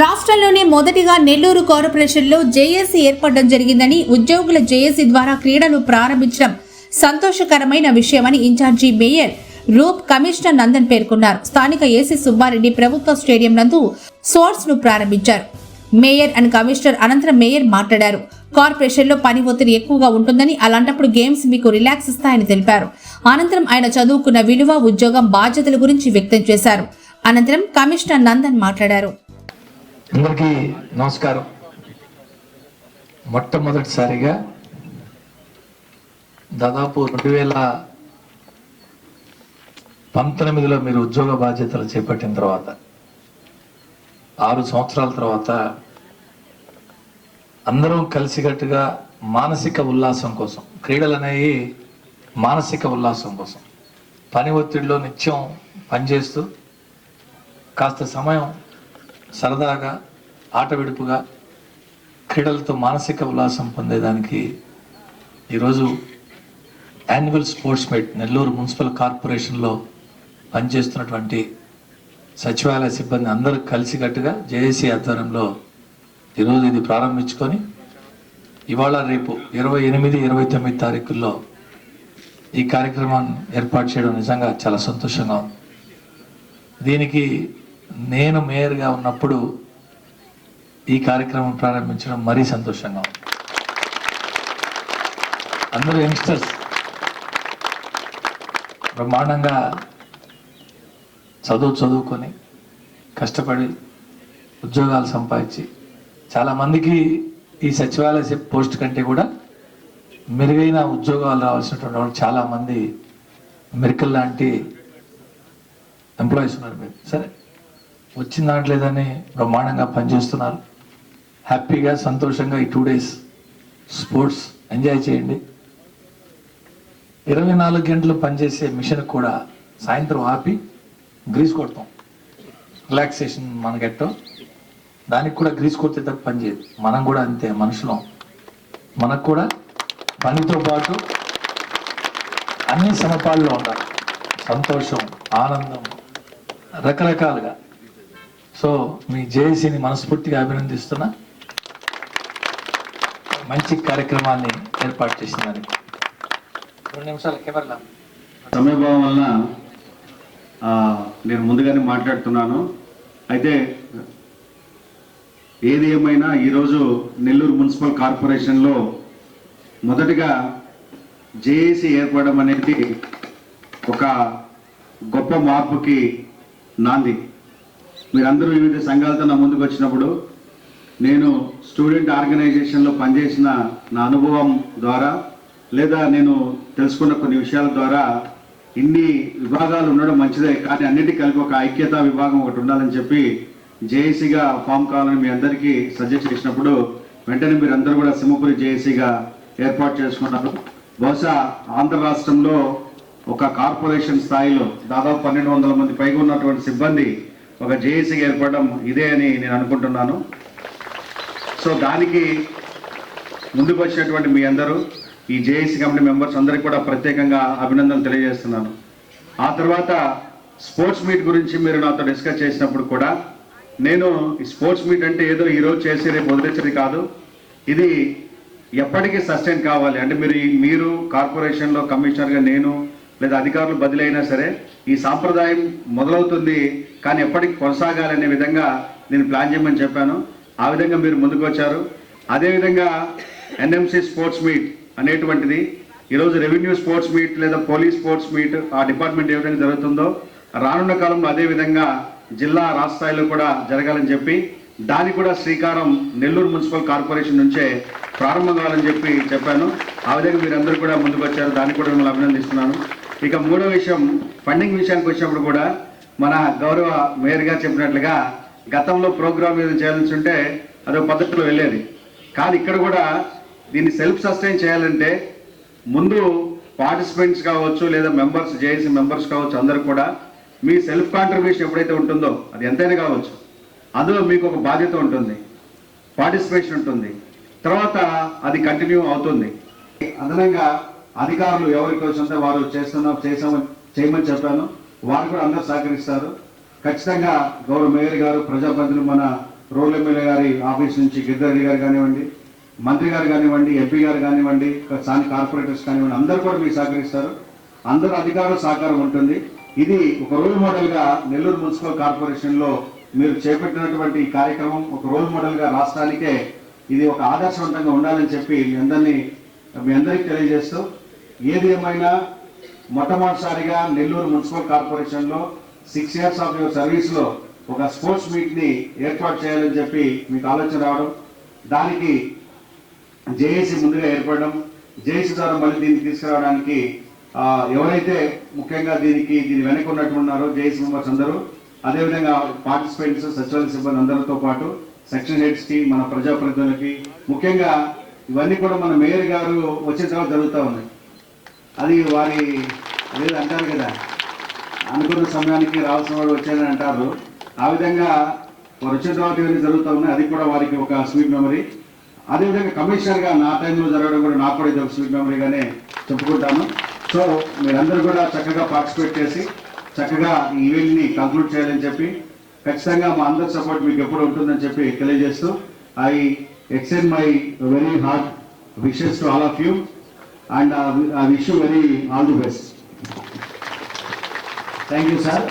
రాష్ట్రంలోనే మొదటిగా నెల్లూరు కార్పొరేషన్లో జేఏసీ ఏర్పడడం జరిగిందని ఉద్యోగుల జేఏసీ ద్వారా క్రీడలు ప్రారంభించడం సంతోషకరమైన విషయమని in charge mayor Roop commissioner Nandan పేర్కొన్నారు. స్థానిక ఏసీ సుబ్బారెడ్డి ప్రభుత్వ స్టేడియం నందు స్పోర్ట్స్ను ప్రారంభించారు. మేయర్ అండ్ కమిషనర్ అనంతరం మేయర్ మాట్లాడారు. కార్పొరేషన్లో పని ఒత్తిడి ఎక్కువగా ఉంటుందని అలాంటప్పుడు గేమ్స్ మీకు రిలాక్స్ ఇస్తాయని తెలిపారు. అనంతరం ఆయన చదువుకున్న విలువ ఉద్యోగం బాధ్యతల గురించి వ్యక్తం చేశారు. అనంతరం కమిషనర్ నందన్ మాట్లాడారు. అందరికీ నమస్కారం. మొట్టమొదటిసారిగా దాదాపు రెండు వేల పంతొమ్మిదిలో మీరు ఉద్యోగ బాధ్యతలు చేపట్టిన తర్వాత ఆరు సంవత్సరాల తర్వాత అందరం కలిసికట్టుగా మానసిక ఉల్లాసం కోసం క్రీడలు అనేవి మానసిక ఉల్లాసం కోసం పని ఒత్తిడిలో నిత్యం పనిచేస్తూ కాస్త సమయం సరదాగా ఆట విడుపుగా క్రీడలతో మానసిక ఉల్లాసం పొందేదానికి ఈరోజు annual sports meet Nellore municipal కార్పొరేషన్లో పనిచేస్తున్నటువంటి సచివాలయ సిబ్బంది అందరూ కలిసికట్టుగా జేఏసీ ఆధ్వర్యంలో ఈరోజు ఇది ప్రారంభించుకొని ఇవాళ రేపు ఇరవై ఎనిమిది ఇరవై తొమ్మిది తారీఖుల్లో ఈ కార్యక్రమాన్ని ఏర్పాటు చేయడం నిజంగా చాలా సంతోషంగా ఉంది. దీనికి నేను మేయర్గా ఉన్నప్పుడు ఈ కార్యక్రమం ప్రారంభించడం మరీ సంతోషంగా ఉంది. అందరూ యంగ్స్టర్స్ బ్రహ్మాండంగా చదువు చదువుకొని కష్టపడి ఉద్యోగాలు సంపాదించి చాలామందికి ఈ సచివాలయ పోస్ట్ కంటే కూడా మెరుగైన ఉద్యోగాలు రావాల్సినటువంటి వాళ్ళు చాలామంది మెరికల్ లాంటి ఎంప్లాయీస్ ఉన్నారు. మీరు సరే వచ్చిన దాంట్లేదని బ్రహ్మాండంగా పనిచేస్తున్నారు. హ్యాపీగా సంతోషంగా ఈ టూ డేస్ స్పోర్ట్స్ ఎంజాయ్ చేయండి. ఇరవై నాలుగు గంటలు పనిచేసే మిషన్ కూడా సాయంత్రం ఆపి గ్రీస్ కొడతాం. రిలాక్సేషన్ మనకెట్టం దానికి కూడా గ్రీస్ కొడితే తప్ప పనిచేయదు మనం కూడా అంతే మనుషులం. మనకు కూడా పనితో పాటు అన్ని సమపాల్లో ఉండాలి. సంతోషం ఆనందం రకరకాలుగా. సో మీ జేఏసీని మనస్ఫూర్తిగా అభినందిస్తున్నా. మంచి కార్యక్రమాన్ని ఏర్పాటు చేసిన దానికి రెండు నిమిషాలు కెమెరా సమయభావం వలన ఆ, నేను ముందుగానే మాట్లాడుతున్నాను. అయితే ఏది ఏమైనా ఈరోజు నెల్లూరు మున్సిపల్ కార్పొరేషన్లో మొదటిగా జేఏసీ ఏర్పడడం అనేది ఒక గొప్ప మార్పుకి నాంది. మీరందరూ వివిధ సంఘాలతో నా ముందుకు వచ్చినప్పుడు నేను స్టూడెంట్ ఆర్గనైజేషన్లో పనిచేసిన నా అనుభవం ద్వారా లేదా నేను తెలుసుకున్న కొన్ని విషయాల ద్వారా ఇన్ని విభాగాలు ఉండడం మంచిదే కానీ అన్నిటి కలిపి ఒక ఐక్యతా విభాగం ఒకటి ఉండాలని చెప్పి జేఏసీగా ఫామ్ కావాలని మీ అందరికీ సజెస్ట్ చేసినప్పుడు వెంటనే మీరు అందరూ కూడా సింహపురి జేఏసీగా ఏర్పాటు చేసుకున్నారు. బహుశా ఆంధ్ర రాష్ట్రంలో ఒక కార్పొరేషన్ స్థాయిలో దాదాపు పన్నెండు వందల మంది పైగా ఉన్నటువంటి సిబ్బంది ఒక జేఏసీగా ఏర్పడడం ఇదే అని నేను అనుకుంటున్నాను. సో దానికి ముందుకు వచ్చినటువంటి మీ అందరూ ఈ జేఏసీ కమిటీ మెంబర్స్ అందరికీ కూడా ప్రత్యేకంగా అభినందనలు తెలియజేస్తున్నాను. ఆ తర్వాత స్పోర్ట్స్ మీట్ గురించి మీరు నాతో డిస్కస్ చేసినప్పుడు కూడా నేను ఈ స్పోర్ట్స్ మీట్ అంటే ఏదో ఈరోజు చేసి రేపు వదిలేసేది కాదు. ఇది ఎప్పటికీ సస్టైన్ కావాలి. అంటే మీరు మీరు కార్పొరేషన్లో కమిషనర్గా నేను లేదా అధికారులు బదిలీ అయినా సరే ఈ సాంప్రదాయం మొదలవుతుంది కానీ ఎప్పటికీ కొనసాగాలి అనే విధంగా నేను ప్లాన్ చేయమని చెప్పాను. ఆ విధంగా మీరు ముందుకు వచ్చారు అదేవిధంగా ఎన్ఎంసి స్పోర్ట్స్ మీట్ అనేటువంటిది ఈరోజు రెవెన్యూ స్పోర్ట్స్ మీట్ లేదా పోలీస్ స్పోర్ట్స్ మీట్ ఆ డిపార్ట్మెంట్ ఏ విధంగా జరుగుతుందో రానున్న కాలంలో అదే విధంగా జిల్లా రాష్ట్ర స్థాయిలో కూడా జరగాలని చెప్పి దానికి కూడా శ్రీకారం నెల్లూరు మున్సిపల్ కార్పొరేషన్ నుంచే ప్రారంభం కావాలని చెప్పి చెప్పాను. ఆ విధంగా మీరందరూ కూడా ముందుకు వచ్చారు దానికి కూడా మిమ్మల్ని అభినందిస్తున్నాను. ఇక మూడో విషయం ఫండింగ్ విషయానికి వచ్చినప్పుడు కూడా మన గౌరవ మేయర్గా చెప్పినట్లుగా గతంలో ప్రోగ్రామ్ ఏదైనా చేయాల్సి ఉంటే అదో పద్ధతిలో వెళ్ళేది. కానీ ఇక్కడ కూడా దీన్ని సెల్ఫ్ సస్టైన్ చేయాలంటే ముందు పార్టిసిపెంట్స్ కావచ్చు లేదా మెంబర్స్ జేఏసీ మెంబర్స్ కావచ్చు అందరు కూడా మీ సెల్ఫ్ కాంట్రిబ్యూషన్ ఎప్పుడైతే ఉంటుందో అది ఎంతైనా కావచ్చు. అందులో మీకు ఒక బాధ్యత ఉంటుంది. పార్టిసిపేషన్ ఉంటుంది. తర్వాత అది కంటిన్యూ అవుతుంది. అదనంగా అధికారులు ఎవరికి వచ్చిందో వారు చేస్తున్నాం చేసామని చేయమని చెప్పాను. వారు కూడా అందరూ సహకరిస్తారు. ఖచ్చితంగా గౌరవ మేయర్ గారు ప్రజాప్రతినిధులు మన రూరల్ ఎమ్మెల్యే గారి ఆఫీస్ నుంచి గిద్దరెడ్డి గారు కానివ్వండి మంత్రి గారు కానివ్వండి ఎంపీ గారు కానివ్వండి స్థానిక కార్పొరేటర్స్ కానివ్వండి అందరూ కూడా మీకు సహకరిస్తారు. అందరూ అధికారుల సహకారం ఉంటుంది. ఇది ఒక రోల్ మోడల్గా నెల్లూరు మున్సిపల్ కార్పొరేషన్లో మీరు చేపట్టినటువంటి ఈ కార్యక్రమం ఒక రోల్ మోడల్గా రాష్ట్రానికే ఇది ఒక ఆదర్శవంతంగా ఉండాలని చెప్పి మీ అందరినీ మీ అందరికీ తెలియజేస్తూ ఏది ఏమైనా మొట్టమొదటిసారిగా నెల్లూరు మున్సిపల్ కార్పొరేషన్లో సిక్స్ ఇయర్స్ ఆఫ్ యువర్ సర్వీస్లో ఒక స్పోర్ట్స్ మీట్ని ఏర్పాటు చేయాలని చెప్పి మీకు ఆలోచన రావడం దానికి జేఏసీ ముందుగా ఏర్పడడం జేఏసీ ద్వారా మళ్ళీ దీన్ని తీసుకురావడానికి ఎవరైతే ముఖ్యంగా దీనికి దీని వెనక ఉన్నట్టు ఉన్నారో జేఏసీ మెంబర్స్ అందరూ అదేవిధంగా పార్టిసిపెంట్స్ సచివాలయ సిబ్బంది అందరితో పాటు సెక్షన్ హెడ్స్కి మన ప్రజాప్రతినిధులకి ముఖ్యంగా ఇవన్నీ కూడా మన మేయర్ గారు వచ్చిన తర్వాత జరుగుతూ ఉన్నాయి. అది వారి అంటారు కదా. అనుకున్న సమయానికి రావాల్సిన వాడు వచ్చారని అంటారు. ఆ విధంగా వారు వచ్చిన తర్వాత ఇవన్నీ జరుగుతూ ఉన్నాయి అది కూడా వారికి ఒక స్వీట్ మెమరీ. అదేవిధంగా కమిషనర్గా నా టైంలో జరగడం కూడా నాకు కూడా ఇది ఒక స్వీట్ మెమరీగానే చెప్పుకుంటాను. సో మీరందరూ కూడా చక్కగా పార్టిసిపేట్ చేసి చక్కగా ఈ ఈవెంట్ కంక్లూడ్ చేయాలని చెప్పి ఖచ్చితంగా మా అందరి సపోర్ట్ మీకు ఎప్పుడు ఉంటుందని చెప్పి తెలియజేస్తూ I extend my very heart wishes to all of you. And I wish you very all the best. Thank you sir